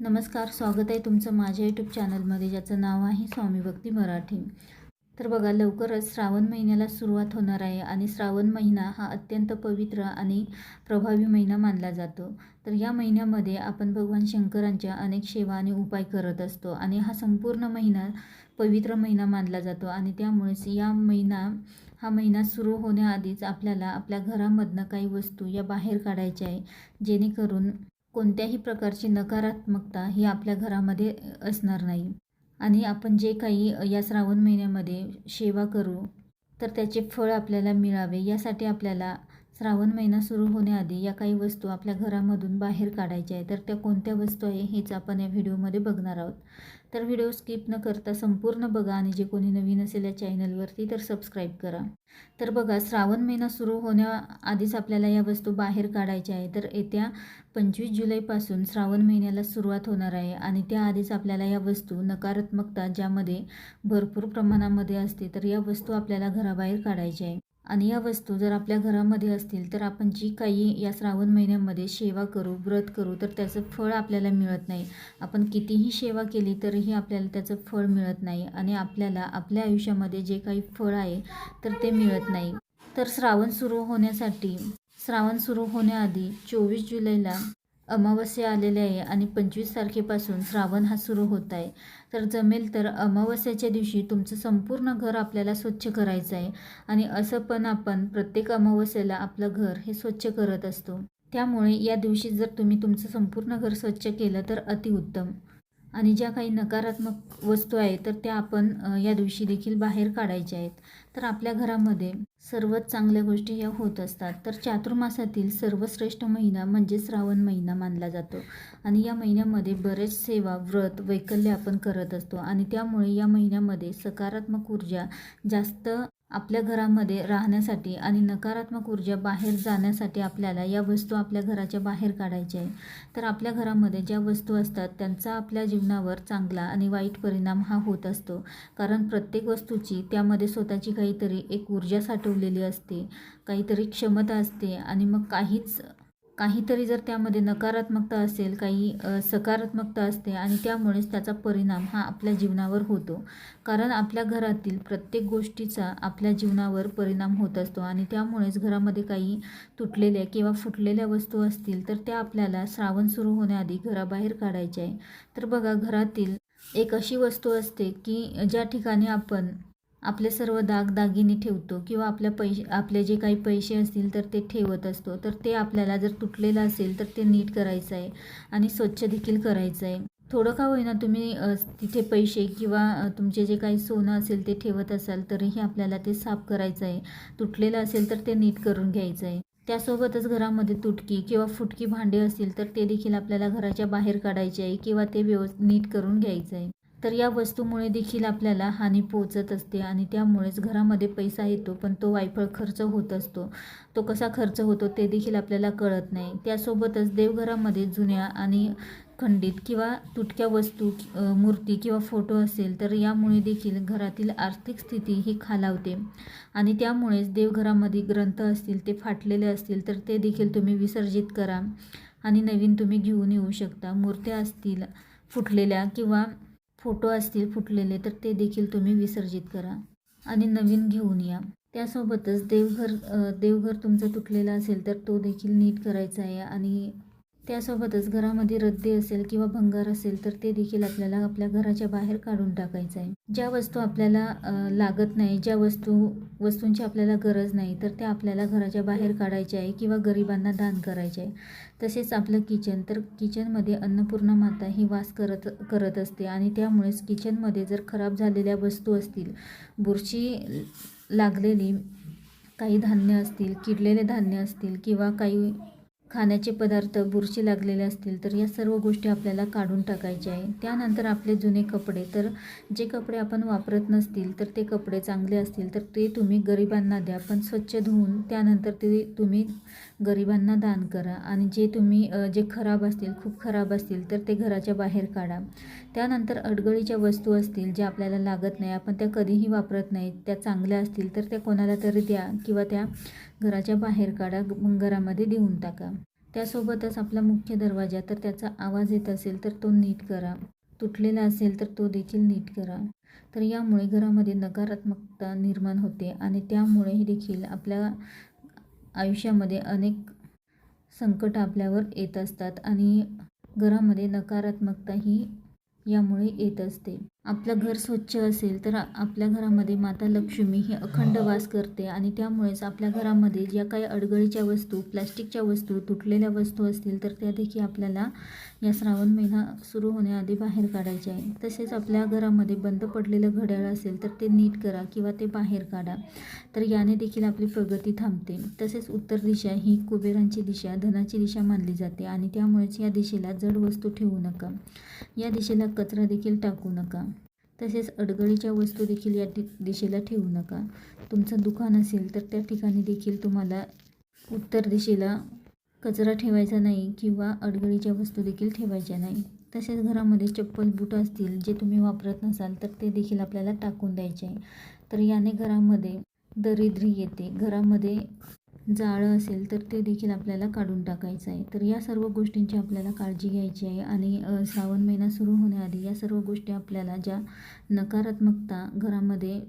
नमस्कार स्वागत आहे तुमचं माझ्या यूट्यूब चॅनलमध्ये ज्याचं नाव आहे स्वामी भक्ती मराठी. तर बघा लवकरच श्रावण महिन्याला सुरुवात होणार आहे आणि श्रावण महिना हा अत्यंत पवित्र आणि प्रभावी महिना मानला जातो. तर या महिन्यामध्ये आपण भगवान शंकरांच्या अनेक सेवा आणि उपाय करत असतो आणि हा संपूर्ण महिना पवित्र महिना मानला जातो आणि त्यामुळेच या महिना हा महिना सुरू होण्याआधीच आपल्याला आपल्या घरामधनं काही वस्तू या बाहेर काढायच्या आहे जेणेकरून कोणत्याही प्रकारची नकारात्मकता ही आपल्या घरामध्ये असणार नाही. आणि आपण जे काही या श्रावण महिन्यामध्ये सेवा करू तर त्याचे फळ आपल्याला मिळावे यासाठी आपल्याला श्रावण महिना सुरू होण्याआधी या काही वस्तू आपल्या घरामधून बाहेर काढायच्या आहे तर त्या कोणत्या वस्तू आहे हेच आपण या व्हिडिओमध्ये बघणार आहोत. तर व्हिडिओ स्किप न करता संपूर्ण बघा आणि जे कोणी नवीन असेल या चॅनलवरती तर सबस्क्राईब करा. तर बघा श्रावण महिना सुरू होण्याआधीच आपल्याला या वस्तू बाहेर काढायच्या आहे तर येत्या पंचवीस जुलैपासून श्रावण महिन्याला सुरुवात होणार आहे आणि त्याआधीच आपल्याला या वस्तू नकारात्मकता ज्यामध्ये भरपूर प्रमाणामध्ये असते तर या वस्तू आपल्याला घराबाहेर काढायच्या आहे आणि या वस्तू जर आपल्या घरामध्ये असतील तर आपण जी काही या श्रावण महिन्यामध्ये सेवा करू व्रत करू तर त्याचं फळ आपल्याला मिळत नाही. आपण कितीही सेवा केली तरीही आपल्याला त्याचं फळ मिळत नाही आणि आपल्याला आपल्या आयुष्यामध्ये जे काही फळ आहे तर ते मिळत नाही. तर श्रावण सुरू होण्यासाठी श्रावण सुरू होण्याआधी चोवीस जुलैला अमावस्या आलेले आहे आणि पंचवीस तारखेपासून श्रावण हा सुरू होत आहे. तर जमेल तर अमावस्याच्या दिवशी तुमचं संपूर्ण घर आपल्याला स्वच्छ करायचं आहे आणि असं पण आपण प्रत्येक अमावस्याला आपलं घर हे स्वच्छ करत असतो. त्यामुळे या दिवशी जर तुम्ही तुमचं संपूर्ण घर स्वच्छ केलं तर अतिउत्तम. आणि ज्या काही नकारात्मक वस्तू आहेत तर त्या आपण या दिवशी देखील बाहेर काढायच्या आहेत. तर आपल्या घरामध्ये सर्वच चांगल्या गोष्टी ह्या होत असतात. तर चातुर्मासातील सर्वश्रेष्ठ महिना म्हणजे श्रावण महिना मानला जातो. आणि या महिन्यामध्ये बरेच सेवा व्रत वैकल्य आपण करत असतो. आणि त्यामुळे या महिन्यामध्ये सकारात्मक ऊर्जा जास्त आपल्या घरामध्ये राहण्यासाठी आणि नकारात्मक ऊर्जा बाहेर जाण्यासाठी आपल्याला या वस्तू आपल्या घराच्या बाहेर काढायच्या आहे तर आपल्या घरामध्ये ज्या वस्तू असतात त्यांचा आपल्या जीवनावर चांगला आणि वाईट परिणाम हा होत असतो. कारण प्रत्येक वस्तूची त्यामध्ये स्वतःची काहीतरी एक ऊर्जा साठवलेली असते काहीतरी क्षमता असते आणि मग काहीच काहीतरी जर त्यामध्ये नकारात्मकता असेल काही सकारात्मकता असते आणि त्यामुळेच त्याचा परिणाम हा आपल्या जीवनावर होतो. कारण आपल्या घरातील प्रत्येक गोष्टीचा आपल्या जीवनावर परिणाम होत असतो आणि त्यामुळेच घरामध्ये काही तुटलेल्या किंवा फुटलेल्या वस्तू असतील तर त्या आपल्याला श्रावण सुरू होण्याआधी घराबाहेर काढायच्या आहे. तर बघा घरातील एक अशी वस्तू असते की ज्या ठिकाणी आपण आपले सर्व दागदागिने ठेवतो किंवा आपल्या पैसे आपले जे काही पैसे असतील तर ते ठेवत असतो. तर ते आपल्याला जर तुटलेलं असेल तर ते नीट करायचं आहे आणि स्वच्छ देखील करायचं आहे. थोडं का होईना तुम्ही तिथे पैसे किंवा तुमचे जे काही सोनं असेल ते ठेवत असाल तरीही आपल्याला ते साफ करायचं आहे. तुटलेलं असेल तर ते नीट करून घ्यायचं आहे. त्यासोबतच घरामध्ये तुटकी किंवा फुटकी भांडे असतील तर ते देखील आपल्याला घराच्या बाहेर काढायचे आहे किंवा ते व्यवस्थित नीट करून घ्यायचं आहे. तर या वस्तूमुळे देखील आपल्याला हानी पोचत असते आणि त्यामुळेच घरामध्ये पैसा येतो पण तो वायफळ खर्च होत असतो. तो कसा खर्च होतो ते देखील आपल्याला कळत नाही. त्यासोबतच देवघरामध्ये जुन्या आणि खंडित किंवा तुटक्या वस्तू मूर्ती किंवा फोटो असेल तर यामुळे देखील घरातील आर्थिक स्थिती ही खालावते. आणि त्यामुळेच देवघरामध्ये ग्रंथ असतील ते फाटलेले असतील तर ते देखील तुम्ही विसर्जित करा. आणि नवीन तुम्ही घेऊन येऊ शकता. मूर्त्या असतील फुटलेल्या किंवा फोटो असतील फुटलेले तर ते देखील तुम्ही विसर्जित करा. आणि नवीन घेऊन या. त्यासोबतच देवघर देवघर तुमचं तुटलेलं असेल तर तो देखील नीट करायचा आहे. आणि त्यासोबतच घरामध्ये रद्दी असेल किंवा भंगार असेल तर ते देखील आपल्याला आपल्या घराच्या बाहेर काढून टाकायचं आहे. ज्या वस्तू आपल्याला लागत नाही ज्या वस्तू वस्तूंची आपल्याला गरज नाही तर त्या आपल्याला घराच्या बाहेर काढायच्या आहे किंवा गरिबांना दान करायचे आहे. तसेच आपलं किचन तर किचनमध्ये अन्नपूर्णा माता ही वास करत करत असते आणि त्यामुळेच किचनमध्ये जर खराब झालेल्या वस्तू असतील बुरशी लागलेली काही धान्य असतील किडलेले धान्य असतील किंवा काही खाण्याचे पदार्थ बुरशी लागलेले असतील तर या सर्व गोष्टी आपल्याला काढून टाकायच्या आहे. त्यानंतर आपले जुने कपडे. तर जे कपडे आपण वापरत नसतील तर ते कपडे चांगले असतील तर ते तुम्ही गरिबांना द्या. पण स्वच्छ धुवून त्यानंतर ते तुम्ही गरिबांना दान करा. आणि जे तुम्ही जे खराब असतील खूप खराब असतील तर ते घराच्या बाहेर काढा. त्यानंतर अडगळीच्या वस्तू असतील ज्या आपल्याला लागत नाही आपण त्या कधीही वापरत नाहीत त्या चांगल्या असतील तर त्या कोणाला तरी द्या किंवा त्या घराच्या बाहेर काढा घरामध्ये देऊन टाका. त्यासोबतच आपला मुख्य दरवाजा तर त्याचा आवाज येत असेल तर तो नीट करा. तुटलेला असेल तर तो देखील नीट करा. तर यामुळे घरामध्ये नकारात्मकता निर्माण होते आणि त्यामुळे देखील आपल्या आयुष्यामध्ये अनेक संकट आपल्यावर येत असतात आणि घरामध्ये नकारात्मकता ही यामुळे येत असते. आपलं घर स्वच्छ असेल तर आपल्या घरामध्ये माता लक्ष्मी ही अखंड वास करते आणि त्यामुळेच आपल्या घरामध्ये ज्या काही अडगळीच्या वस्तू प्लॅस्टिकच्या वस्तू तुटलेल्या वस्तू असतील तर त्या देखील आपल्याला या श्रावण महिना सुरू होण्याआधी बाहेर काढायचे आहे तसेच आपल्या घरामध्ये बंद पडलेलं घड्याळ असेल तर ते नीट करा किंवा ते बाहेर काढा. तर याने देखील आपली प्रगती थांबते. तसेच उत्तर दिशा ही कुबेरांची दिशा धनाची दिशा मानली जाते आणि त्यामुळेच या दिशेला जड वस्तू ठेवू नका. या दिशेला कचरा देखील टाकू नका. तसेच अडगळीच्या वस्तू देखील या दि दिशेला ठेवू नका. तुमचं दुकान असेल तर त्या ठिकाणी देखील तुम्हाला उत्तर दिशेला कचरा ठेवायचा नाही किंवा अडगळीच्या वस्तू देखील ठेवायच्या नाही. तसेच घरामध्ये चप्पल बूट असतील जे तुम्ही वापरत नसाल तर ते देखील आपल्याला टाकून द्यायचे आहे. तर याने घरामध्ये दरिद्री येते. घरामध्ये जाळं असेल तर ते देखील आपल्याला काढून टाकायचं आहे. तर या सर्व गोष्टींची आपल्याला काळजी घ्यायची आहे आणि श्रावण महिना सुरू होण्याआधी या सर्व गोष्टी आपल्याला ज्या नकारात्मकता घरामध्ये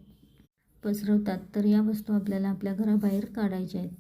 पसरवतात तर या वस्तू आपल्याला आपल्या घराबाहेर काढायच्या आहेत.